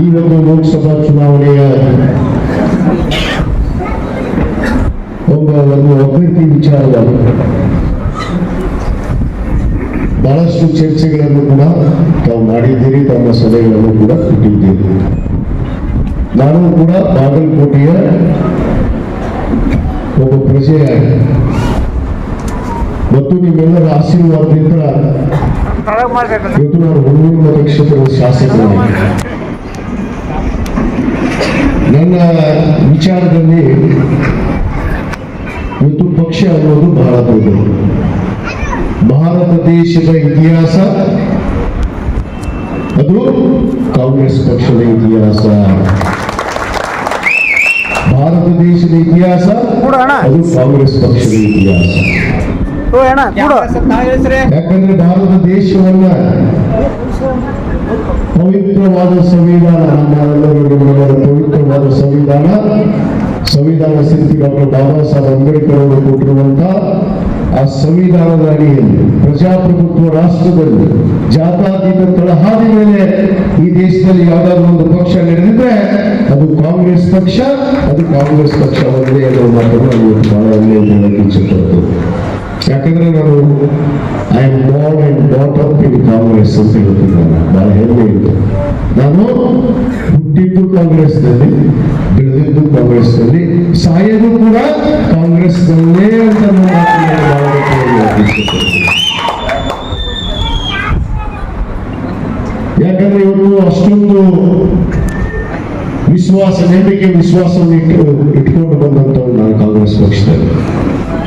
ಈ ಒಂದು ಲೋಕಸಭಾ ಚುನಾವಣೆಯ ಒಬ್ಬ ಒಂದು ಅಭ್ಯರ್ಥಿ ವಿಚಾರವಾಗಿ ಬಹಳಷ್ಟು ಚರ್ಚೆಗಳನ್ನು ಕೂಡ ತಾವು ಮಾಡಿದ್ದೀರಿ, ತಮ್ಮ ಸಲಹೆಗಳನ್ನು ಕೂಡ ಕೊಟ್ಟಿದ್ದೀರಿ. ನಾನು ಕೂಡ ಬಾಗಲಕೋಟೆಯ ಒಬ್ಬ ಪ್ರಜೆಯಾಗಿ ಮತ್ತು ನಿಮ್ಮೆಲ್ಲರ ಆಶೀರ್ವಾದದಿಂದ ಇವತ್ತು ನಾನು ಹುಡುಗರು ಮತಕ್ಷೇತ್ರದ ಶಾಸಕನಾಗಿ ನನ್ನ ವಿಚಾರದಲ್ಲಿ ಒಂದು ಪಕ್ಷ ಅನ್ನೋದು ಬಹಳ ದೊಡ್ಡದು. ಭಾರತ ದೇಶದ ಇತಿಹಾಸ ಅದು ಕಾಂಗ್ರೆಸ್ ಪಕ್ಷದ ಇತಿಹಾಸ. ಭಾರತ ದೇಶದ ಇತಿಹಾಸ. ಅದು ಕಾಂಗ್ರೆಸ್ ಪಕ್ಷದ ಇತಿಹಾಸ. ಯಾಕಂದ್ರೆ ಭಾರತ ದೇಶವನ್ನ ಪವಿತ್ರವಾದ ಸಂವಿಧಾನ ನಮ್ಮೆಲ್ಲರೂ ನಿಮ್ಮೆಲ್ಲರ ಪವಿತ್ರವಾದ ಸಂವಿಧಾನ. ಸಂವಿಧಾನ ಶಿಲ್ಪಿ ಡಾಕ್ಟರ್ ಬಾಬಾ ಸಾಹೇಬ್ ಅಂಬೇಡ್ಕರ್ ಅವರು ಕೊಟ್ಟಿರುವಂತ ಆ ಸಂವಿಧಾನದ ಅಡಿಯಲ್ಲಿ, ಪ್ರಜಾಪ್ರಭುತ್ವ ರಾಷ್ಟ್ರದಲ್ಲಿ, ಜಾತಾತೀತ ತಳಹಾದಿ ಮೇಲೆ ಈ ದೇಶದಲ್ಲಿ ಯಾವ್ದಾದ್ರು ಒಂದು ಪಕ್ಷ ನಡೆದಿದ್ರೆ ಅದು ಕಾಂಗ್ರೆಸ್ ಪಕ್ಷ, ಅದು ಕಾಂಗ್ರೆಸ್ ಪಕ್ಷ ಒಂದೇ ಅನ್ನೋ ಮಾತನ್ನು ಬಹಳ ಒಳ್ಳೆಯ ಯಾಕಂದ್ರೆ ನಾನು I am born and brought up in Congress ಅಂತ ಹೇಳ್ತೀನಿ ನಾನು ಬಹಳ ಹೆಮ್ಮೆ ಇತ್ತು ನಾನು ಹುಟ್ಟಿದ್ದು ಕಾಂಗ್ರೆಸ್ನಲ್ಲಿ ಬೆಳೆದಿದ್ದು ಕಾಂಗ್ರೆಸ್ನಲ್ಲಿ ಸಾಯೋದು ಕೂಡ ಕಾಂಗ್ರೆಸ್ನಲ್ಲೇ ಅಂತ. ಯಾಕಂದ್ರೆ ಇವರು ಅಷ್ಟೊಂದು ವಿಶ್ವಾಸ, ನಂಬಿಕೆ, ವಿಶ್ವಾಸವನ್ನು ಇಟ್ಟು, ಇಟ್ಕೊಂಡು ನಾನು ಕಾಂಗ್ರೆಸ್ ಪಕ್ಷದಲ್ಲಿ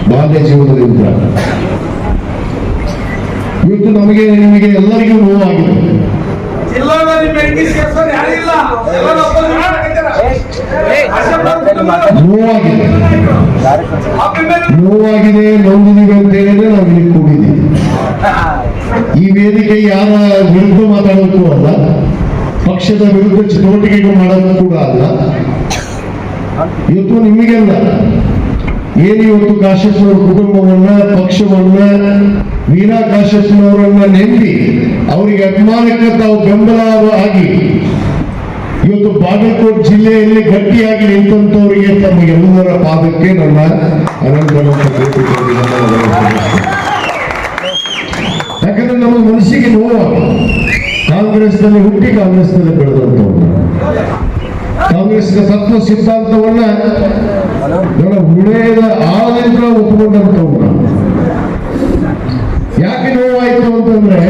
ಬಾಲ್ಯ ಜೀವನದಿಂದ. ಇವತ್ತು ನಮಗೆ ನಿಮಗೆ ಎಲ್ಲರಿಗೂ ನೋವಾಗಿದೆ. ನೋವಾಗಿದೆ. ನೋವಾಗಿದೆ ನೊಂದಿದೀವಿ ಅಂತ ಹೇಳಿದ್ರೆ ನಾವು ಇಲ್ಲಿ ಕೂಡಿದ್ದೀವಿ ಈ ವೇದಿಕೆ ಯಾರ ವಿರುದ್ಧ ಮಾತಾಡೋಕ್ಕೂ ಅಲ್ಲ ಪಕ್ಷದ ವಿರುದ್ಧ ಚಟುವಟಿಕೆಗಳು ಮಾಡೋಕ್ಕೂ ಕೂಡ ಅಲ್ಲ. ಇವತ್ತು ನಿಮಗೆಲ್ಲ ಏನು ಇವತ್ತು ಕಾಶ್ಯಪ್ನವರ ಕುಟುಂಬವನ್ನ, ಪಕ್ಷವನ್ನ ವೀರಾ ಕಾಶ್ಯಪ್ನವರನ್ನ ನೆಂದಿ ಅವರಿಗೆ ಅಭಿಮಾನಕ್ಕೆ ತಾವು ಬೆಂಬಲ ಆಗಿ ಇವತ್ತು ಬಾಗಲಕೋಟೆ ಜಿಲ್ಲೆಯಲ್ಲಿ ಗಟ್ಟಿಯಾಗಿ ನಿಂತಂತವರಿಗೆ ತಮಗೆಲ್ಲರ ಪಾದಕ್ಕೆ ನನ್ನ ಯಾಕಂದ್ರೆ ನಮ್ಮ ಮನಸ್ಸಿಗೆ ನೋವು. ಕಾಂಗ್ರೆಸ್ನಲ್ಲಿ ಹುಟ್ಟಿ ಕಾಂಗ್ರೆಸ್ನಲ್ಲಿ ಬೆಳೆದಂತವ್ರು ಕಾಂಗ್ರೆಸ್ನ ತತ್ವ ಸಿದ್ಧಾಂತವನ್ನ ನನ್ನ ಹೃದಯದ ಆಳದಿಂದ ಒಪ್ಪಿಕೊಂಡಂತವ್ರು. ಯಾಕೆ ನೋವಾಯ್ತು ಅಂತಂದ್ರೆ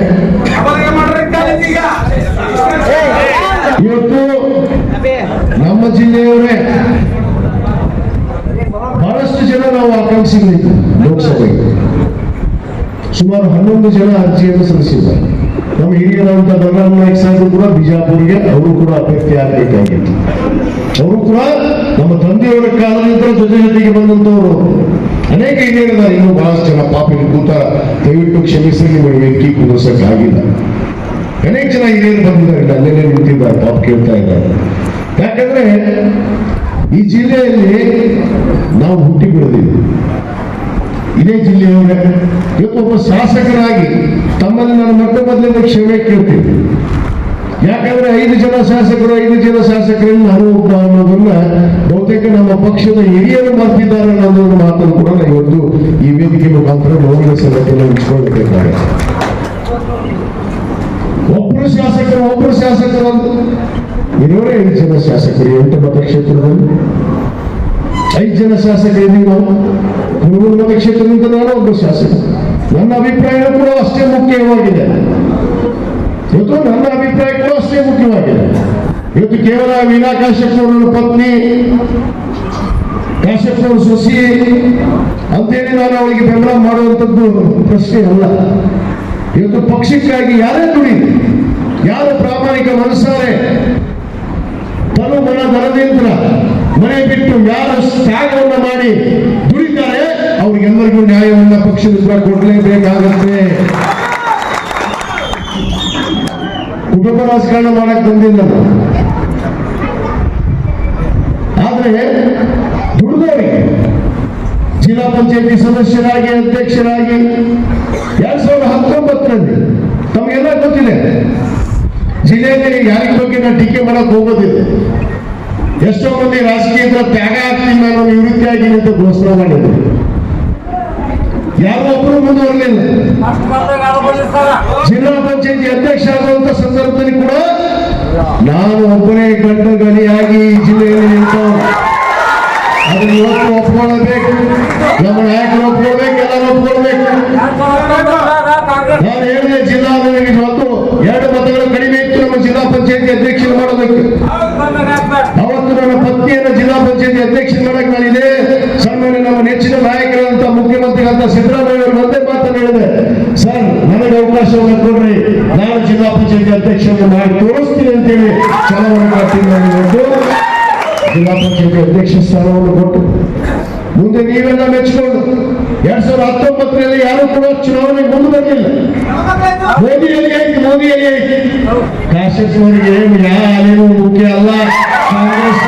ಇವತ್ತು ನಮ್ಮ ಜಿಲ್ಲೆಯವರೇ ಬಹಳಷ್ಟು ಜನ ನಾವು ಆಕಾಂಕ್ಷಿಗಳಿದ್ದರು ಲೋಕಸಭೆಗೆ ಸುಮಾರು ಹನ್ನೊಂದು ಜನ ಅರ್ಜಿಯನ್ನು ಸಲ್ಲಿಸಿದ್ದಾರೆ ಹಿರಿಯರಂತ ಬಲರಾಮ್ ನಾಯ್ಕ ಸಾಹೇಬರು ಕೂಡ ಬಿಜಾಪುರ್ಗೆ ಅವರು ಕೂಡ ಅಭ್ಯರ್ಥಿ ಆಗಬೇಕಾಗಿತ್ತು ಅವರು ಕೂಡ ನಮ್ಮ ತಂದೆಯವರ ಕಾಲದಿಂದ ಜೊತೆ ಜೊತೆಗೆ ಬಂದಂತವರು ಅನೇಕ ಹಿರಿಯರಿದ್ದಾರೆ ಇನ್ನು ಬಹಳಷ್ಟು ಜನ ಪಾಪ ಇಲ್ಲಿ ಕೂತ ದಯವಿಟ್ಟು ಕ್ಷಮಿಸಿ ನಿಮಗೆ ವೇದಿಕೆ ಆಗಿಲ್ಲ ಅನೇಕ ಜನ ಇದೇನು ಬಂದಿದ್ದಾರೆ ಅಲ್ಲೇ ನಿಂತಿದ್ದಾರೆ, ಪಾಪ ಕೇಳ್ತಾ ಇದ್ದಾರೆ. ಯಾಕಂದ್ರೆ ಈ ಜಿಲ್ಲೆಯಲ್ಲಿ ನಾವು ಹುಟ್ಟಿ ಬೆಳೆದಿದ್ದೀವಿ. ಇದೇ ಜಿಲ್ಲೆಯವರೇ ಇವತ್ತು ಒಬ್ಬ ಶಾಸಕರಾಗಿ ತಮ್ಮಲ್ಲಿ ನಾನು ಮೊಟ್ಟ ಮೊದಲಿಂದ ಕ್ಷಮೆ ಕೇಳ್ತೀನಿ ಯಾಕಂದ್ರೆ ಐದು ಜನ ಶಾಸಕರು, ಐದು ಜನ ಶಾಸಕರಲ್ಲಿ ನಾನು ಒಬ್ಬ ಅನ್ನೋದನ್ನ ಬಹುತೇಕ ನಮ್ಮ ಪಕ್ಷದ ಹಿರಿಯರು ಮರ್ತಿದ್ದಾರೆ ಅನ್ನೋದನ್ನು ಮಾತನ್ನು ಕೂಡ ಇವತ್ತು ಈ ವೇದಿಕೆ ಮುಖಾಂತರ ಮೌಲ್ಯ ಸಂಘಟನೆ ಹಂಚ್ಕೊಳ್ಬೇಕಾರೆ ಒಬ್ಬರು ಶಾಸಕರು ಒಬ್ಬರು ಶಾಸಕರು ಅಂತ. ಇರೋರೇ ಐದು ಜನ ಶಾಸಕರು ಎಂಟು ಮತಕ್ಷೇತ್ರದಲ್ಲಿ. ಐದು ಜನ ಶಾಸಕರಿದ್ದೀವಿ ನಾವು ಹುಡುಗರ ಕ್ಷೇತ್ರದಿಂದ ನಾನು ಒಬ್ಬ ಶಾಸಕ. ನನ್ನ ಅಭಿಪ್ರಾಯ ಕೂಡ ಅಷ್ಟೇ ಮುಖ್ಯವಾಗಿದೆ. ಇವತ್ತು ನನ್ನ ಅಭಿಪ್ರಾಯ ಕೂಡ ಅಷ್ಟೇ ಮುಖ್ಯವಾಗಿದೆ. ಇವತ್ತು ಕೇವಲ ವೀಣಾ ಕಾಶ್ಯಪ್ನವರ ಪತ್ನಿ ಕಾಶ್ಯಪ್ನವ್ರ ಸೊಸಿ ಅಂತೇಳಿ ನಾನು ಅವಳಿಗೆ ಬೆಂಬಲ ಮಾಡುವಂಥದ್ದು ಪ್ರಶ್ನೆ ಅಲ್ಲ. ಇವತ್ತು ಪಕ್ಷಕ್ಕಾಗಿ ಯಾರೇ ದುಡಿ, ಯಾರು ಪ್ರಾಮಾಣಿಕ ಮನಸ್ಸಾರೆ, ತನು ಮನ ಧನದಿಂದ ಮನೆ ಬಿಟ್ಟು ಯಾರು ತ್ಯಾಗವನ್ನು ಮಾಡಿ ಪಕ್ಷದಿಂದ ಕೊಡಲೇಬೇಕಾಗತ್ತೆ. ಕುಟುಂಬ ರಾಜಕಾರಣ ಮಾಡಕ್ ಬಂದಿಲ್ಲ. ಆದ್ರೆ ದುಡಿದವರಿಗೆ ಜಿಲ್ಲಾ ಪಂಚಾಯತಿ ಸದಸ್ಯರಾಗಿ, ಅಧ್ಯಕ್ಷರಾಗಿ, ಎರಡ್ ಸಾವಿರದ ಹತ್ತೊಂಬತ್ತರಲ್ಲಿ ತಮಗೆಲ್ಲ ಗೊತ್ತಿದೆ, ಜಿಲ್ಲೆಯಲ್ಲಿ ಯಾರಿಗ ಬಗ್ಗೆ ನಾನು ಟೀಕೆ ಮಾಡಕ್ ಹೋಗೋದಿಲ್ಲ. ಎಷ್ಟೋ ಮಂದಿ ರಾಜಕೀಯದ ತ್ಯಾಗ ಆಗ್ತೀನಿ ನಾನು ನಿವೃತ್ತಿಯಾಗಿ ಅಂತ ಘೋಷಣೆ ಮಾಡಿದ್ರು. ಯಾರೋ ಒಬ್ಬರು ಮುಂದುವರಲಿಲ್ಲ ಜಿಲ್ಲಾ ಪಂಚಾಯತಿ ಅಧ್ಯಕ್ಷ ಆಗುವಂತ ಸಂದರ್ಭದಲ್ಲಿ ಕೂಡ ನಾನು ಒಬ್ಬನೇ ಗಂಡ ಗಣಿಯಾಗಿ ಈ ಜಿಲ್ಲೆಯಲ್ಲಿ ನಿಂತು ಅದನ್ನು ಇವತ್ತು ಒಪ್ಕೊಳ್ಳಬೇಕು ನಮ್ಮ ನಾಯಕರು ಒಪ್ಕೊಳ್ಬೇಕು ಎಲ್ಲರೂ ಒಪ್ಕೊಳ್ಬೇಕು ನಾನು ಹೇಳಿದೆ ಜಿಲ್ಲಾ ನನಗೆ ಇವತ್ತು ಎರಡು ಮತಗಳು ಕಡಿಮೆ ಇತ್ತು ನಮ್ಮ ಜಿಲ್ಲಾ ಪಂಚಾಯತಿ ಅಧ್ಯಕ್ಷರು ಮಾಡೋದಕ್ಕೆ ಅವತ್ತು ನನ್ನ ಪತ್ನಿಯನ್ನು ಜಿಲ್ಲಾ ಪಂಚಾಯತಿ ಅಧ್ಯಕ್ಷ ಮಾಡಕ್ ನಾನಿದೆ ಸನ್ಮಾನ್ಯ ನಮ್ಮ ನೆಚ್ಚಿನ ನಾಯಕರಂತ ಮುಖ್ಯಮಂತ್ರಿಗಳಂತ ಸಿದ್ದರಾಮಯ್ಯ ಮತ್ತೆ ಮಾತನಾಡಿದೆ ಸರ್, ನನಗೆ ಅವಕಾಶವನ್ನು ಕೊಡ್ರಿ. ನಾನು ಜಿಲ್ಲಾ ಪಂಚಾಯತಿ ಅಧ್ಯಕ್ಷರನ್ನು ಮಾಡಿ ತೋರಿಸ್ತೀನಿ ಅಂತೇಳಿ ಚಲವನ್ನು ಮಾಡ್ತೀನಿ ಕೊಟ್ಟು ಜಿಲ್ಲಾ ಪಂಚಾಯತಿ ಅಧ್ಯಕ್ಷ ಸ್ಥಾನವನ್ನು ಕೊಟ್ಟು, ಮುಂದೆ ನೀವೆಲ್ಲ ಮೆಚ್ಚಿಕೊಂಡು ಎರಡ್ ಸಾವಿರದ ಹತ್ತೊಂಬತ್ತರಲ್ಲಿ ಯಾರು ಕೂಡ ಚುನಾವಣೆ ಮುಂದೆ ಬರಲಿಲ್ಲ ಮೋದಿಯಲ್ಲಿ ಐತಿ ಮೋದಿಯಲ್ಲಿ ಐತಿ ಕಾಂಗ್ರೆಸ್ ಅವರಿಗೆ ಮುಖ್ಯ ಅಲ್ಲ. ಕಾಂಗ್ರೆಸ್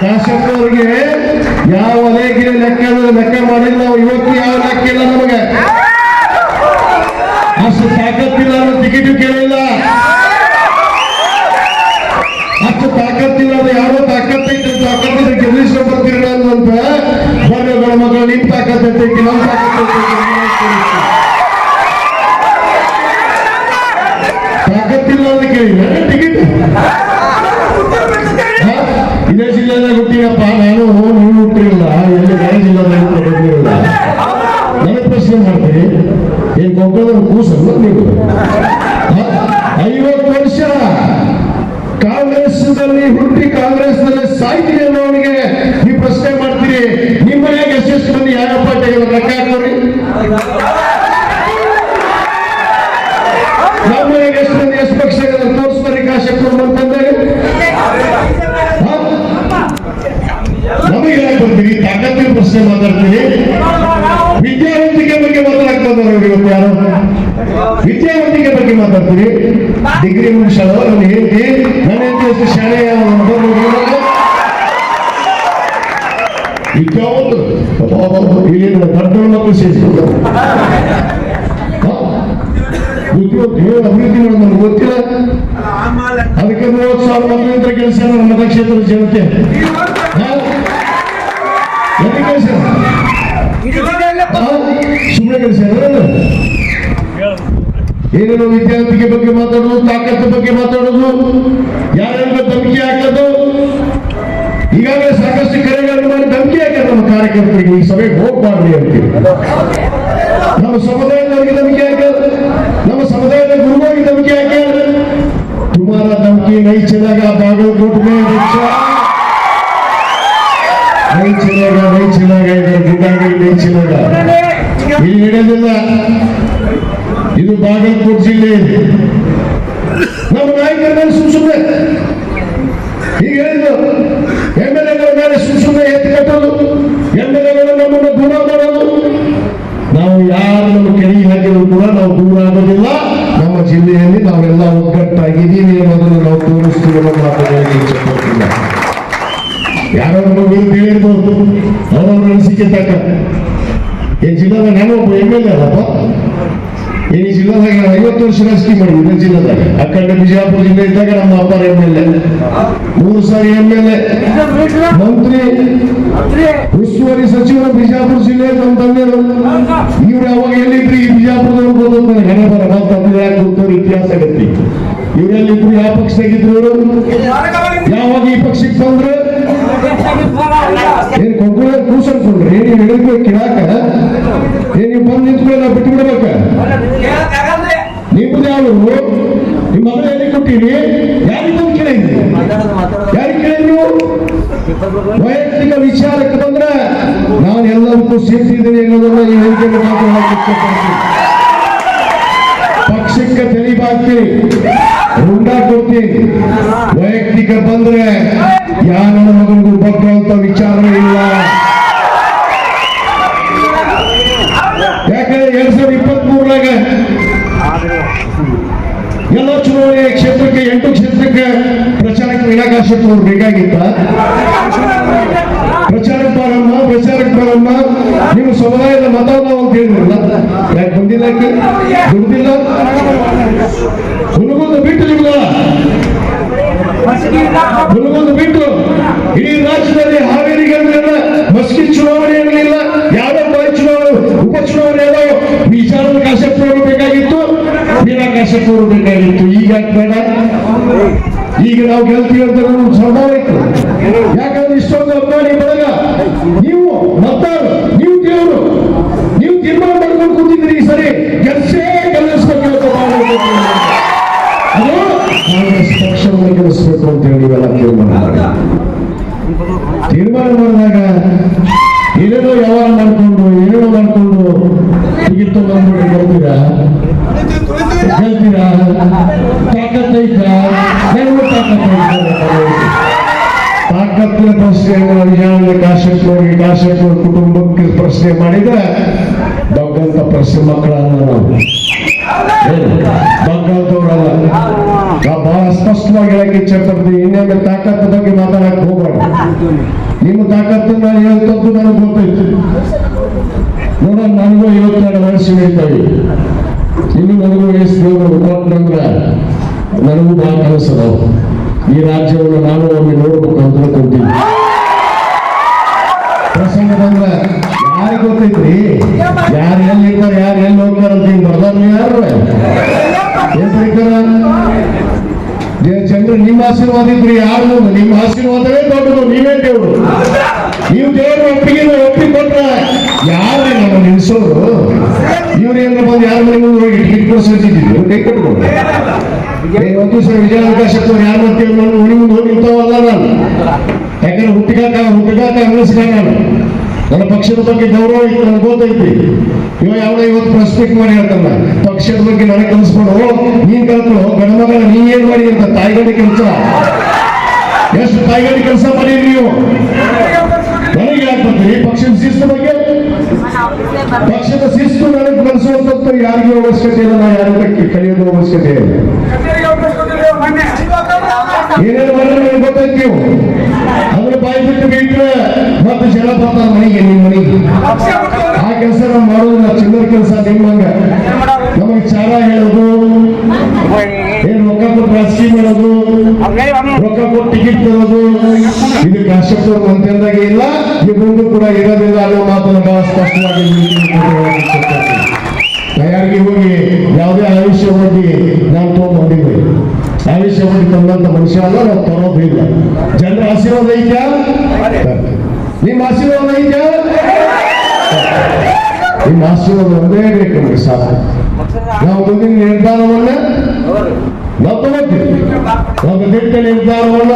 ಅವರಿಗೆ ಯಾವ ಲೇಖಿನ ಲೆಕ್ಕ ಲೆಕ್ಕ ಮಾಡಿಲ್ಲ ನಾವು ಇವತ್ತು ಯಾವ ಲೆಕ್ಕ ಇಲ್ಲ ನಮಗೆ? ಅಷ್ಟು ತಾಕತ್ತಿಲ್ಲ ಅನ್ನೋ ಟಿಕೆಟ್ ಕೇಳಿಲ್ಲ. ಅಷ್ಟು ತಾಕತ್ತಿಲ್ಲ ಅಂದ್ರೆ ಯಾರೋ ತಾಕತ್ತೈತೆ ತಾಕತ್ತಿದ್ರೆ ಗೆಲ್ಲಿಸ್ಕೊಂಡು ಬರ್ತೀರ ಅಂತ ಬರ್ರೆ ಮಕ್ಕಳು ನಿಮ್ ತಾಕತ್ತೈತೆ ನಮ್ಮ ತಾಕತ್ತೈತೆ ತಾಕತ್ತಿಲ್ಲ ಅಂತ ಕೇಳಿದ್ರೆ ಟಿಕೆಟ್ ಇದೇ ಜಿಲ್ಲೆದಾಗ ಹುಟ್ಟಿನಪ್ಪ ನಾನು ನೀವು ಹುಟ್ಟಿರಲ್ಲ ಎಲ್ಲಿ ಬೇರೆ ಜಿಲ್ಲೆದಾಗ ಹುಟ್ಟಿರಲ್ಲ ನನಗೆ ಪ್ರಶ್ನೆ ಮಾಡ್ತೀನಿ ಏನ್ ಕೊಪ್ಪಳದ ಕೂಸಲ್ಲ ನೀವು ಹ? ಐವತ್ತು ವರ್ಷ ಕಾಂಗ್ರೆಸ್ನಲ್ಲಿ ಹುಟ್ಟಿ ಕಾಂಗ್ರೆಸ್ನಲ್ಲಿ ಸಾಯ್ತೀನಿ ಅನ್ನೋನಿಗೆ ನೀವು ಪ್ರಶ್ನೆ ಮಾಡ್ತೀರಿ ನಿಮ್ಮ ಮನೆಯಾಗ ಎಷ್ಟೆಷ್ಟು ಮಂದಿ ಯಾರಪ್ಪ ತೆಗೆದು ಲೆಕ್ಕ ಹಾಕೋರಿ ನಮ್ಮ ಮನೆಗೆ ಎಷ್ಟು ಮಂದಿ ಎಷ್ಟು ಪಕ್ಷ ತೋರಿಸ್ತಾರೆ ಕಾಶಪ್ಪರು ಅಂತಂದಾಗ ನಮಗೆ ಬರ್ತೀವಿ ತಾಕತ್ತಿನ ಪ್ರಶ್ನೆ ಮಾತಾಡ್ತೀವಿ. ವಿದ್ಯಾವಂತಿಕೆ ಬಗ್ಗೆ ಮಾತಾಡ್ತಾರೆ ಇವತ್ತು ಯಾರು? ವಿದ್ಯಾವಂತಿಕೆ ಬಗ್ಗೆ ಮಾತಾಡ್ತೀವಿ. ಡಿಗ್ರಿ ಮುಗಿಸಲು ನಾನು ಹೇಳ್ತಿ ಶಾಲೆಯ ಇಲ್ಲಿಂದ ದೊಡ್ಡ ಮಕ್ಕಳು ಸೇರಿಸ್ತಾರೆ ಬುದ್ಧಿವಂತ ಏನು ಅಭಿವೃದ್ಧಿ ಮಾಡೋದು ನಮ್ಗೆ ಗೊತ್ತಿಲ್ಲ. ಅದಕ್ಕೆ ಮೂವತ್ತು ಸಾವಿರ ಮಕ್ಕಳಿಂದ ಕೆಲಸ ಮತಕ್ಷೇತ್ರದ ಜನತೆ. ಸುಮ್ಮನೆ ವಿದ್ಯಾರ್ಥಿಗೆ ಬಗ್ಗೆ ಮಾತಾಡೋದು ತಾಕತ್ತು ಬಗ್ಗೆ ಮಾತಾಡೋದು ಯಾರೆಲ್ಲ ಧಮಕಿ ಹಾಕೋದು ಈಗಾಗಲೇ ಸಾಕಷ್ಟು ಕರೆಗಳನ್ನು ಮಾಡಿ ಧಮಕಿ ಹಾಕಿ ನಮ್ಮ ಕಾರ್ಯಕರ್ತರಿಗೆ. ಈ ಸಭೆಗೆ ಹೋಗ್ಬಾರ್ದು ಅಂತೀವಿ. ನಮ್ಮ ಸಮುದಾಯದವರಿಗೆ ಧಮಕಿ ಹಾಕ್ಯಾರ. ನಮ್ಮ ಸಮುದಾಯದ ಗುರುವಾಗಿ ಧಮಕಿ ಹಾಕ್ಯಾರ. ತುಮಾರ ಧಮಕಿ ನೈ ಚಲಾಗ ಬಾಗಲಕೋಟ್ ಮೇ ಇದರ ಗುಂಡಾಗಿ ನೈ ಇಲ್ಲಿ ನಡೆಯೋದಿಲ್ಲ ಇದು ಬಾಗಲಕೋಟ್ ಜಿಲ್ಲೆ. ನಮ್ಮ ನಾಯಕರ ಮೇಲೆ ಸುಮ್ ಸುಮ್ಮನೆ ಎಗಳ ಮೇಲೆ ಸುಮ್ ಸುಮ್ಮನೆ ಎತ್ತು ಕಟ್ಟೋದು ಎಂ ನಮ್ಮನ್ನು ದೂರ ಮಾಡೋದು. ನಾವು ಯಾರನ್ನು ಕೆಳಗೆ ಹಾಕಿದ್ರು ಕೂಡ ನಾವು ದೂರ ಆಗೋದಿಲ್ಲ. ನಮ್ಮ ಜಿಲ್ಲೆಯಲ್ಲಿ ನಾವೆಲ್ಲ ಒಗ್ಗಟ್ಟಾಗಿದ್ದೀವಿ ಅನ್ನೋದನ್ನು ನಾವು ತೋರಿಸ್ತೀವಿ ಮಾತುಗಳಿಗೆ ಇಷ್ಟಪಡ್ತಿಲ್ಲ ಯಾರೋ ನಮ್ಮ ವಿರುದ್ಧ ಹೇಳಿರ್ಬೋದು ಅವರವ್ರ ಅನಿಸಿಕೆ ತಕ್ಕ. ಈ ಜಿಲ್ಲಾದಾಗ ನಾನು ಒಬ್ಬ ಎಂ ಎಲ್ ಎ ಅಲ್ಲಪ್ಪ. ಈ ಜಿಲ್ಲಾದಾಗ ನಾನು ಐವತ್ತು ವರ್ಷ ರಾಜಕೀಯ ಮಾಡಿದ್ವಿ ಜಿಲ್ಲಾದಾಗ. ಅಖಂಡ ಬಿಜಾಪುರ ಜಿಲ್ಲೆ ಇದ್ದಾಗ ನಮ್ಮ ಅಪ್ಪಾರ ಎಂ ಎಲ್ ಎ ಮೂರು ಸಾರಿ ಎಂ ಎಲ್ ಎ ಮಂತ್ರಿ, ಉಸ್ತುವಾರಿ ಸಚಿವರು ಬಿಜಾಪುರ ಜಿಲ್ಲೆ ನಮ್ಮ ತಂದೆ ಇವ್ರು ಯಾವಾಗ ಎಲ್ಲಿದ್ರಿ ಈ ಬಿಜಾಪುರದವ್ರು ಬರ ನಾವು ತಂದೆ ಯಾಕೆ ಗೊತ್ತವ್ರು ಇತಿಹಾಸ ಆಗತ್ತಿ. ಇವರೆಲ್ಲಿದ್ರು ಯಾವ ಪಕ್ಷದಾಗಿದ್ರು ಇವರು ಯಾವಾಗ ಈ ಪಕ್ಷಕ್ಕೆ ಬಂದ್ರು? ಏನ್ ಕೊಂಡ್ರೆ ಕೂಸ್ಕೊಂಡ್ರಿ ಏನ್ ನೀವು ಕಿಡಾಕ? ಏನ್ ನೀವು ಬಂದು ನಿಂತ್ಕೊಂಡು ನಾವು ಬಿಟ್ಟು ಬಿಡ್ಬೇಕ ನಿಮ್ದು ಯಾರು ನಿಮ್ಮ ಮಗಳು ಯಾರಿಗೂ ಕೇಳಿದ್ರಿ ಯಾರಿಗೆ ಕೇಳಿ ವೈಯಕ್ತಿಕ ವಿಚಾರಕ್ಕೆ ಬಂದ್ರೆ ನಾನು ಎಲ್ಲದಕ್ಕೂ ಸೇರ್ತಿದ್ದೀನಿ ಅನ್ನೋದನ್ನ ಈ ಮುಖಾಂತರ ಹೇಳಕ್ಕೆ ಇಷ್ಟಪಡ್ತೀನಿ ಪಕ್ಷಕ್ಕೆ ತೆಲಿಬಾಕಿ ರುಂಡ ಕೊಡ್ತೀನಿ ವೈಯಕ್ತಿಕ ಬಂದ್ರೆ ಯಾ ನನ್ನ ಮಗನಿಗೂ ಬಗ್ಗುವಂತ ವಿಚಾರ ಇಲ್ಲ. ಯಾಕಂದ್ರೆ ಎರಡ್ ಸಾವಿರದ ಇಪ್ಪತ್ತ್ ಮೂರನಾಗ ಚುನಾವಣೆ ಕ್ಷೇತ್ರಕ್ಕೆ, ಎಂಟು ಕ್ಷೇತ್ರಕ್ಕೆ ಪ್ರಚಾರಕ್ಕೆ ವಿನಾಕಾಶಕ್ಕೆ ಅವ್ರು ಬೇಕಾಗಿತ್ತ? ಪ್ರಚಾರ ಬರಮ್ಮ ಪ್ರಚಾರಕ್ಕೆ ಬರಮ್ಮ ನಿಮ್ಮ ಸಮುದಾಯದ ಮತವನ್ನು ಅಂತ ಹೇಳಿದ್ರಲ್ಲ ಯಾಕೆ ಬಂದಿಲ್ಲ ದುಡ್ದಿಲ್ಲ? ಹುಡುಗಂದು ಬಿಟ್ಟು ನಿಮ್ಗ ಹುಡುಗಂದು ಬಿಟ್ಟು ಇಡೀ ರಾಜ್ಯದಲ್ಲಿ ಹಾವೇರಿಗೆ ಮಸ್ಕಿ ಚುನಾವಣೆ ಇರಲಿಲ್ಲ ಯಾವ್ಯಾವ ಬಾರಿ ಚುನಾವಣೆ ಉಪಚುನಾವಣೆ ಅದಾವ ವಿಚಾರ ಕಾಶ್ಯಪ್ ಅವರು ಬೇಕಾಗಿತ್ತು ವೀಣಾ ಕಾಶ್ಯಪ್ ಅವರು ಬೇಕಾಗಿತ್ತು ಈಗ ಬೇಡ? ಈಗ ನಾವು ಗೆಲ್ತೀವಿ ಅಂತ ನಮ್ಗೆ ಸ್ವಭಾವ ಇತ್ತು ಯಾಕಂದ್ರೆ ಇಷ್ಟೊಂದು ಅಭಿಮಾನಿ ಮಾಡಿದ್ರೆ ದೊಡ್ಡಂತ ಪ್ರಶ್ನೆ ಮಕ್ಕಳನ್ನ ನಾವು ಬಗ್ಗಂತವ್ರಲ್ಲ ನಾವು ಬಹಳ ಸ್ಪಷ್ಟವಾಗಿ ಹೇಳಕ್ಕೆ ಇಚ್ಛೆ ಪಡ್ತೀವಿ ಇನ್ನೊಮ್ಮೆ ಬಗ್ಗೆ ಮಾತಾಡಕ್ ಹೋಗ್ಬೇಡ ನಿಮ್ಮ ತಾಕತ್ತು ನಾನು ಹೇಳ್ತದ್ದು ನನಗೆ ಗೊತ್ತೈತಿ. ನೋಡ ನನಗೂ ಇವತ್ತೆರಡು ವರ್ಷ ಇದ್ದಾವೆ ಇನ್ನು ನನಗೂ ವಯಸ್ಸು ದೇವರು ಕೊಟ್ಟಂದ್ರೆ ನನಗೂ ಬಹಳ ಕನಸದವು ಈ ರಾಜ್ಯವನ್ನು ನಾನು ಒಮ್ಮೆ ನೋಡ್ಬೇಕು ಅಂತ ಅನ್ಕೊಂತೀನಿ ಪ್ರಸಂಗ ಬಂದ್ರೆ ಯಾರಿಗೆ ಗೊತ್ತೈತ್ರಿ? ಯಾರು ಎಲ್ಲಿರ್ತಾರೆ, ಯಾರು ಎಲ್ಲಿ ಹೋಗ್ತಾರೆ ಅಂತ ಹಿಂಗ್ ಬರ್ದಾರ ಯಾರು? ಏನ್ ಬರೀತಾರ ನಿಮ್ಮ ಆಶೀರ್ವಾದ ಇದ್ರಿ ಯಾರು ನಿಮ್ಮ ಆಶೀರ್ವಾದವೇ ದೊಡ್ಡದು, ನೀವೇ ದೇವರು. ನೀವು ದೇವರ ಒಪ್ಪಿಗೆ ಒಪ್ಪಿ ಕೊಟ್ರ ಯಾರು ನಮ್ಮ ನಿಲ್ಸೋರು ಇವ್ರು ಏನಾರ ಬಂದು ಯಾರ ಮನೆ ಮುಂದೆ ಹೋಗಿ ಟಿಕೆಟ್ ಕೊಡಿಸಿದ್ರು ಕೈ ಒಂದು ದಿವಸ ವಿಜಯ ಅವಕಾಶ ಯಾರು ಮತ್ತೆ ಮನೆ ಮುಂದೆ ಹೋಗಿ ನಿಂತವಲ್ಲ ನಾನು. ಯಾಕಂದ್ರೆ ಹುಟ್ಟಿಗಾಕ ಹುಟ್ಟಿಗಾಕ ಅಂಗಡಿಸ್ಕಾಕ ನಾನು. ನನ್ನ ಪಕ್ಷದ ಬಗ್ಗೆ ಗೌರವ ಇತ್ತು ನನಗೆ ಗೊತ್ತೈತಿ. ಇವ ಯಾವ ಇವತ್ತು ಪ್ರಸ್ಪೆಕ್ಟ್ ಮಾಡಿ ಹೇಳ್ತಲ್ಲ ಪಕ್ಷದ ಬಗ್ಗೆ ನನಗೆ ಕಲಿಸ್ಕೊಂಡು ನೀನ್ ಕಲ್ತ್ರು ಗಣಮಗಳ ನೀ ಏನ್ ಮಾಡಿ ಅಂತ ತಾಯಿಗಡಿ ಕೆಲಸ? ಎಷ್ಟು ತಾಯಿಗಡಿ ಕೆಲಸ ಮಾಡಿ ನೀವು? ನನಗೆ ಯಾಕೆ ಬರ್ತೀರಿ ಪಕ್ಷದ ಶಿಸ್ತು ಬಗ್ಗೆ? ಪಕ್ಷದ ಶಿಸ್ತು ನನಗೆ ಕಲಿಸುವಂತ ಯಾರಿಗೂ ಅವಶ್ಯಕತೆ ಇಲ್ಲ ನಾ ಯಾರ ಕಲಿಯೋದು ಅವಶ್ಯಕತೆ ಇಲ್ಲ. ಏನೇನು ಮಾಡಿದ್ರೆ ನನಗೆ ಗೊತ್ತೈತಿ ನೀವು? ಬಾಯಿ ಬಿಟ್ಟು ಬಿಟ್ರೆ ಮತ್ತೆ ಜನ ಮನೆಗೆ, ನಿಮ್ಮ ಮನೆಗೆ. ಆ ಕೆಲಸ ನಾವು ಮಾಡೋದಿಲ್ಲ ಚಿಲ್ಲರ ಕೆಲಸ ನಿಮ್ಮಂಗ ನಮಗೆ ಚಾರ ಹೇಳೋದು, ಏನ್ ರೊಕ್ಕ ಕೊಟ್ಟು ರಾಜಕೀಯ ಮಾಡೋದು, ರೊಕ್ಕ ಕೊಟ್ಟು ಟಿಕೆಟ್ ತರೋದು, ಇದು ಕಾಶ್ಯಪ್ ಮಂತ್ರಿಯಂದಾಗೆ ಇಲ್ಲ ಇದೊಂದು ಕೂಡ ಇರೋದಿಲ್ಲ ಅನ್ನೋ ಮಾತನ್ನು ಬಹಳ ಸ್ಪಷ್ಟವಾಗಿ ತಯಾರಿಗೆ ಹೋಗಿ ಯಾವುದೇ ಆಯುಷ್ಯ ಹೋಗಿ ನಾವು ತಗೊಂಡ್ಬಂದಿದ್ವಿ ಹೋಗಿ ತಂದಂತ ಮನುಷ್ಯ ಅಲ್ಲ ನಾವು ತರೋದಿಲ್ಲ ಜನರ ಆಶೀರ್ವಾದ ಐತ್ಯಾ ನಿಮ್ಮ ಆಶೀರ್ವಾದ ಐತ್ಯಾ ನಿಮ್ಮ ಆಶೀರ್ವಾದ ಒಂದೇ ಬೇಕು ನಮಗೆ ಸಾಕು. ನಾವು ಮುಂದಿನ ನಿರ್ಧಾರವನ್ನ ನಾವು ತಗೋತೀವಿ ಒಂದು ದಿಟ್ಟ ನಿರ್ಧಾರವನ್ನ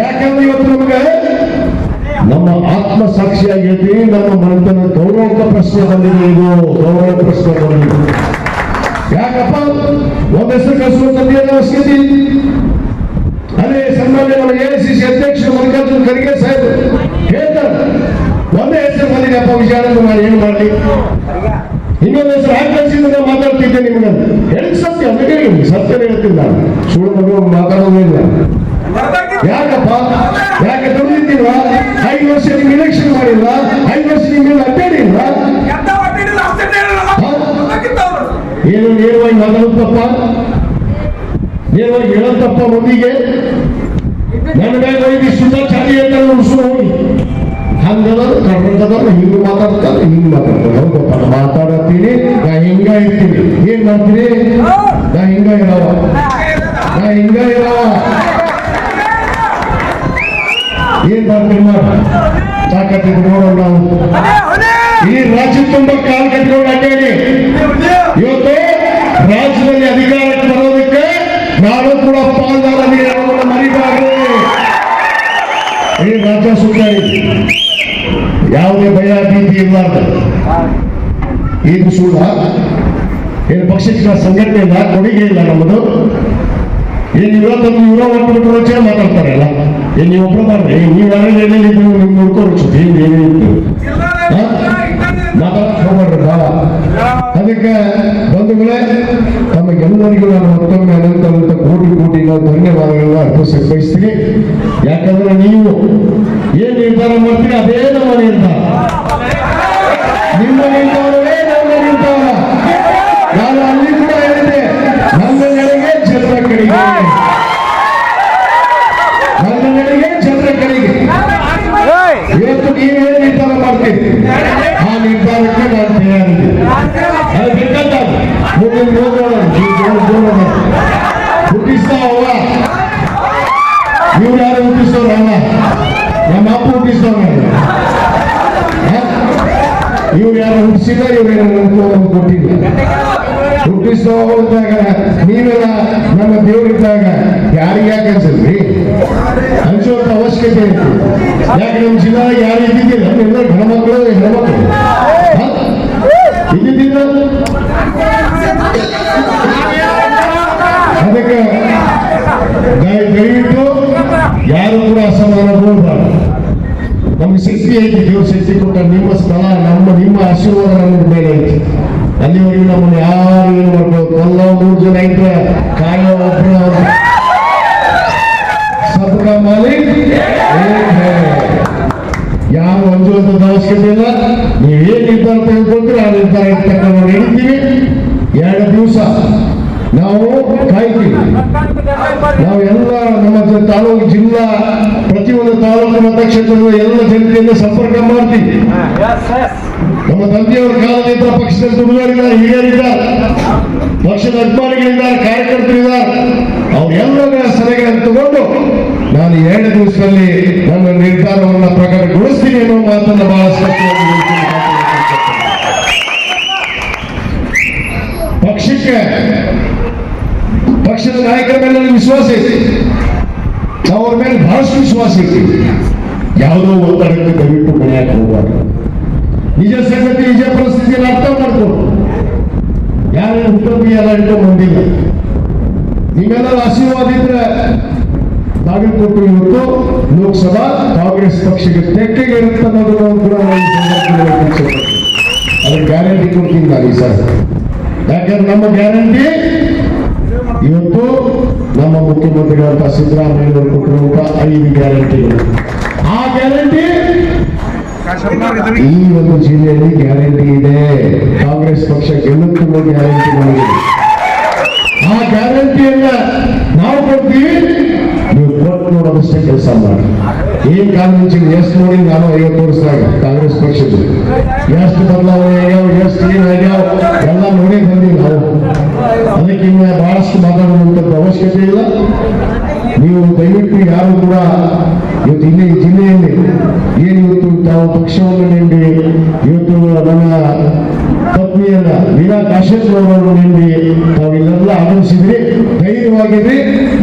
ಯಾಕಂದ್ರೆ ಇವತ್ತು ನಮಗೆ ನಮ್ಮ ಆತ್ಮ ಸಾಕ್ಷಿಯಾಗಿ ನಮ್ಮ ಮನೆತನ ಗೌರವದ ಪ್ರಶ್ನೆ ಬಂದಿದೆ ಇದು. ಗೌರವ ಪ್ರಶ್ನೆ ಬಂದಿದೆ. ಯಾಕಪ್ಪ? ಒಂದು ಹೆಸರು ಕಳಿಸುವಂತದ್ದು ಏನು ಅವಶ್ಯಕತೆ ಅದೇ ಸನ್ಮಾನ್ಯ ನಮ್ಮ ಸಿ ಅಧ್ಯಕ್ಷರು ಮಲ್ಲಿಕಾರ್ಜುನ ಖರ್ಗೆ ಸಾಹೇಬ್ ಹೇಳ್ತಾರೆ. ಒಂದೇ ಹೆಸರು ಬಂದಿದೆಯಪ್ಪ ವಿಚಾರ ನಾನು ಏನು ಮಾಡಲಿ? ಇನ್ನೊಂದು ಹೆಸರು ಹಾಕಿ ನಾನು ಮಾತಾಡ್ತಿದ್ದೆ ನಿಮ್ಗೆ. ಹೇಳಿ ಸತ್ಯ, ಅದಕ್ಕೆ ಸತ್ಯ ಹೇಳ್ತೀನಿ ನಾನು. ಸುಳ್ಳು ಮಗು ಮಾತಾಡೋದಿಲ್ಲ ಯಾಕಪ್ಪ? ಯಾಕೆ ದುಡಿದಿಲ್ಲ ಐದು ವರ್ಷ ನಿಮ್ಗೆ ಇಲೆಕ್ಷನ್ ಮಾಡಿಲ್ಲ ಐದು ವರ್ಷ ನಿಮ್ಗೆ ಅಡ್ಡಾಡಿಲ್ಲ ಏನು ನೇರವಾಗಿ ಮಾತಾಡುತ್ತಪ್ಪ? ನೇರವಾಗಿ ಹೇಳತ್ತಪ್ಪ ಮಂದಿಗೆ ನನ್ನ ಮೇಲೆ ಹೋಗಿ ಸುಮ್ಮನೆ ಚಾಲಿ ಅಂತ ಉಳಿಸು ಹೋಗಿ ಹಂಗದ ಕರ್ನಾಟಕದವ್ರು ಹಿಂಗೆ ಮಾತಾಡ್ತಾರೆ ಹಿಂಗೆ ಮಾತಾಡ್ತಾರೆ. ಹೌದಪ್ಪ ಮಾತಾಡತ್ತೀನಿ ನಾ ಹಿಂಗ ಇರ್ತೀನಿ. ಏನ್ ಮಾಡ್ತೀನಿ? ನಾ ಹಿಂಗ ಇರವ. ನಾ ಹಿಂಗ ಇರವ. ಏನ್ ಮಾಡ್ತೀನಿ ಮಾಡ? ನೋಡೋಣ ನಾವು. ಈ ರಾಜ್ಯ ತುಂಬ ಕಾಲ್ ಕಟ್ಕೊಂಡು ಅಡ್ಡಾಡಿ ಇವತ್ತು ರಾಜ್ಯದಲ್ಲಿ ಅಧಿಕಾರಕ್ಕೆ ಬರೋದಕ್ಕೆ ನಾನು ಕೂಡ ಪಾಲ್ದಾರ ಅನ್ನೋದನ್ನ ಮರಿಬಾರ್ದು. ಈ ರಾಜ್ಯ ಸುಖ ಯಾವುದೇ ಭಯ ಭೀತಿ ಇರಲಾರ್ದು ಇದು ಸುಳ್ಳ ಏನು ಪಕ್ಷಕ್ಕೆ ಸಂಘಟನೆ ಇಲ್ಲ ಕೊಡುಗೆ ಇಲ್ಲ ನಮ್ಮದು. ಏನು ಇವತ್ತೊಂದು ಇವರ ಒಟ್ಟು ಬಿಟ್ಟು ಮಾತಾಡ್ತಾರೆ ಮಾತಾಡ್ತಾರಲ್ಲ ಏನು ನೀವು ಒಬ್ಬರು ಮಾಡ್ರಿ ನೀವು ಯಾರು ಏನೇನು ನಿಮ್ಗೆ ನೋಡ್ಕೊಂಡು ಏನು ಏನೇನಿತ್ತು? ಮಾತಾಡಕ್ ಅದಕ್ಕೆ ಬಂಧುಗಳೇ, ತಮಗೆಲ್ಲರಿಗೂ ನಾನು ಮತ್ತೊಮ್ಮೆ ಅನಂತ ಕೋಟಿ ಕೋಟಿ ನಾವು ಧನ್ಯವಾದಗಳನ್ನ ಅರ್ಪಿಸಿ ಬಯಸ್ತೀನಿ. ಯಾಕಂದ್ರೆ ನೀವು ಏನ್ ನಿರ್ಧಾರ ಮಾಡ್ತೀರಿ ಅದೇ ನಮ್ಮ ನಿರ್ಧಾರ. ನಿಮ್ಮ ಹುಟ್ಟಿಸ್ತವಾಗ ನೀವೆಲ್ಲ ನಮ್ಮ ದೇವರಿದ್ದಾಗ ಯಾರಿಗೆ ಯಾಕೆ ಅನ್ಸಲ್ರಿ ಹಂಚುವಂತ ಅವಶ್ಯಕತೆ ಇತ್ತು ಯಾಕೆ ನಮ್ಮ ಜಿಲ್ಲಾ ಯಾರು ಇದ್ದಿದ್ದಿಲ್ಲ? ಎಲ್ಲ ಗಣಮಕ್ಕಳು ಹೆಣ್ಮಕ್ಳು? ಇದ್ದಿದ್ದಿಲ್ಲ? ಅದಕ್ಕೆ ದಯ- ದಯವಿಟ್ಟು ಯಾರು ಕೂಡ ಅಸಮಾನ ಹೋಗ್ಬಾರ್ದು ನಮ್ಗೆ ಶಕ್ತಿ ಐತಿ, ದೇವ್ರ ಶಕ್ತಿ ಕೊಟ್ಟ ನಿಮ್ಮ ಸ್ಥಳ, ನಮ್ಮ ನಿಮ್ಮ ಆಶೀರ್ವಾದ ನಮ್ಮ ಮೇಲೆ ಐತಿ ಅಲ್ಲಿವರೆಗೂ ನಮ್ಮನ್ನು ಯಾರು ಏನು ಮಾಡ್ಬೋದು? ಎಲ್ಲ ಮೂರು ಜನ ಇದ್ರೆ ಕಾಯೋ ಒಬ್ಬರು ಸಬ್ಕ ಮಾಲಿಕ್. ಯಾರು ಅಂಜುವಂತ ಅವಶ್ಯಕತೆ ಇಲ್ಲ. ನೀವೇನ್ ನಿರ್ಧಾರ ತೆಗೆದುಕೊಂಡ್ರೆ ಆ ನಿರ್ಧಾರ ತಕ್ಕ ನಡೀತೀವಿ ಎರಡು ದಿವಸ ನಾವು ಕಾಯ್ತೀವಿ. ನಾವು ಎಲ್ಲ ನಮ್ಮ ತಾಲೂಕು ಜಿಲ್ಲಾ, ಪ್ರತಿಯೊಂದು ತಾಲೂಕು ಮತಕ್ಷೇತ್ರದ ಎಲ್ಲ ಜನತೆಯಿಂದ ಸಂಪರ್ಕ ಮಾಡ್ತೀವಿ. ತಂದೆಯವರ ಕಾಲದಿಂದ ಪಕ್ಷದ ದುಡಿದವರಿದ್ದಾರೆ ಹಿರಿಯರಿದ್ದಾರೆ. ಪಕ್ಷದ ಅಭಿಮಾನಿಗಳಿದ್ದಾರೆ ಕಾರ್ಯಕರ್ತರಿದ್ದಾರೆ. ಅವರೆಲ್ಲರ ಸಲಹೆಗಳನ್ನು ತಗೊಂಡು ನಾನು ಎರಡು ದಿವಸದಲ್ಲಿ ನನ್ನ ನಿರ್ಧಾರವನ್ನು ಪ್ರಕಟಗೊಳಿಸ್ತೀನಿ ಅನ್ನೋ ಮಾತನ್ನು ಬಹಳ ಸ್ಪಷ್ಟವಾಗಿ. ಪಕ್ಷಕ್ಕೆ, ಪಕ್ಷದ ನಾಯಕರ ಮೇಲೆ ನನಗೆ ವಿಶ್ವಾಸ ಇದೆ. ಅವ್ರ ಮೇಲೆ ಬಹಳಷ್ಟು ವಿಶ್ವಾಸ ಇರ್ತೀವಿ ಯಾವುದೋ ಒತ್ತಡಕ್ಕೆ ದಯವಿಟ್ಟು ಮನೆಯಾಗ ಹೋಗಬಾರ್ದು. ನಿಜ ಸಂಗತಿ, ನಿಜ ಪರಿಸ್ಥಿತಿಯನ್ನು ಅರ್ಥ ಮಾಡ್ಕೊಂಡು ಯಾರು ಹುಟ್ಟೋದು ಎಲ್ಲ ಇಟ್ಕೊಂಡು ಬಂದಿಲ್ಲ. ನಿಮ್ಮೆಲ್ಲರ ಆಶೀರ್ವಾದ ಇದ್ರೆ ಬಾಗಲಕೋಟೆ ಇವತ್ತು ಲೋಕಸಭಾ ಕಾಂಗ್ರೆಸ್ ಪಕ್ಷಕ್ಕೆ ತೆಕ್ಕೆಗೆ ಅದಕ್ಕೆ ಗ್ಯಾರಂಟಿ ಕೊಡ್ತೀನಿ ನಾನು ಈ ಸರ್ ಯಾಕಂದ್ರೆ ನಮ್ಮ ಗ್ಯಾರಂಟಿ ಇವತ್ತು ನಮ್ಮ ಮುಖ್ಯಮಂತ್ರಿಗಳಂತ ಸಿದ್ದರಾಮಯ್ಯ ಕೊಟ್ಟಿರುವಂತ ಐದು ಗ್ಯಾರಂಟಿ. ಆ ಗ್ಯಾರಂಟಿ ಈ ಒಂದು ಜಿಲ್ಲೆಯಲ್ಲಿ ಗ್ಯಾರಂಟಿ ಇದೆ. ಕಾಂಗ್ರೆಸ್ ಪಕ್ಷ ಗೆಲ್ಲುತ್ತಿರುವ ಗ್ಯಾರಂಟಿ ಮಾಡಿದೆ ಆ ಗ್ಯಾರಂಟಿಯನ್ನ ನಾವು ಕೊಡ್ತೀವಿ. ನೀವು ಕೊಟ್ಟು ನೋಡೋದಷ್ಟೇ ಕೆಲಸ ಮಾಡಿ. ಏನ್ ಕಾನೂನು ಎಷ್ಟು ನೋಡಿ, ನಾನು ಐವತ್ತು ವರ್ಷದಾಗ ಕಾಂಗ್ರೆಸ್ ಪಕ್ಷದ ಎಷ್ಟು ಬದಲಾವಣೆ ಆಗ್ಯಾವ ಎಷ್ಟು ಏನ್ ಆಗ್ಯಾವ, ಎಲ್ಲ ನೋಡಿ ಬಂದೀವಿ ನಾವು. ಅದಕ್ಕೆ ಇನ್ನು ಬಹಳಷ್ಟು ಮಾತಾಡುವಂತದ್ದು ಅವಶ್ಯಕತೆ ಇಲ್ಲ. ನೀವು ದಯವಿಟ್ಟು ಯಾರು ಕೂಡ ಇವತ್ತು ಇಲ್ಲಿ ಜಿಲ್ಲೆಯಲ್ಲಿ ಏನು ಇವತ್ತು ತಾವು ಪಕ್ಷವನ್ನು ನೀಡಿ ಇವತ್ತು ನನ್ನ ಪತ್ನಿಯನ್ನ ವೀಣಾ ಕಾಶ್ಯಪ್ ಅವರನ್ನು ನೀಡಿ ತಾವು ಇಲ್ಲೆಲ್ಲ ಆಗಮಿಸಿದ್ರಿ, ಧೈರ್ಯವಾಗಿದ್ರಿ.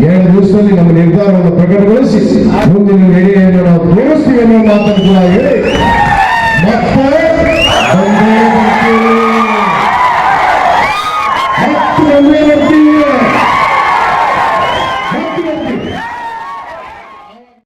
ಎರಡು ದಿವಸದಲ್ಲಿ ನಮ್ಮ ನಿರ್ಧಾರವನ್ನು ಪ್ರಕಟಗೊಳಿಸಿ ಮುಂದಿನ ನಡೆಯನ್ನು ನಾವು ತೋರಿಸ್ತೀವಿ ಅನ್ನೋ ಮಾತನ್ನು ಕೂಡ ಹೇಳಿ. ಮತ್ತೆ ಬಂದೇ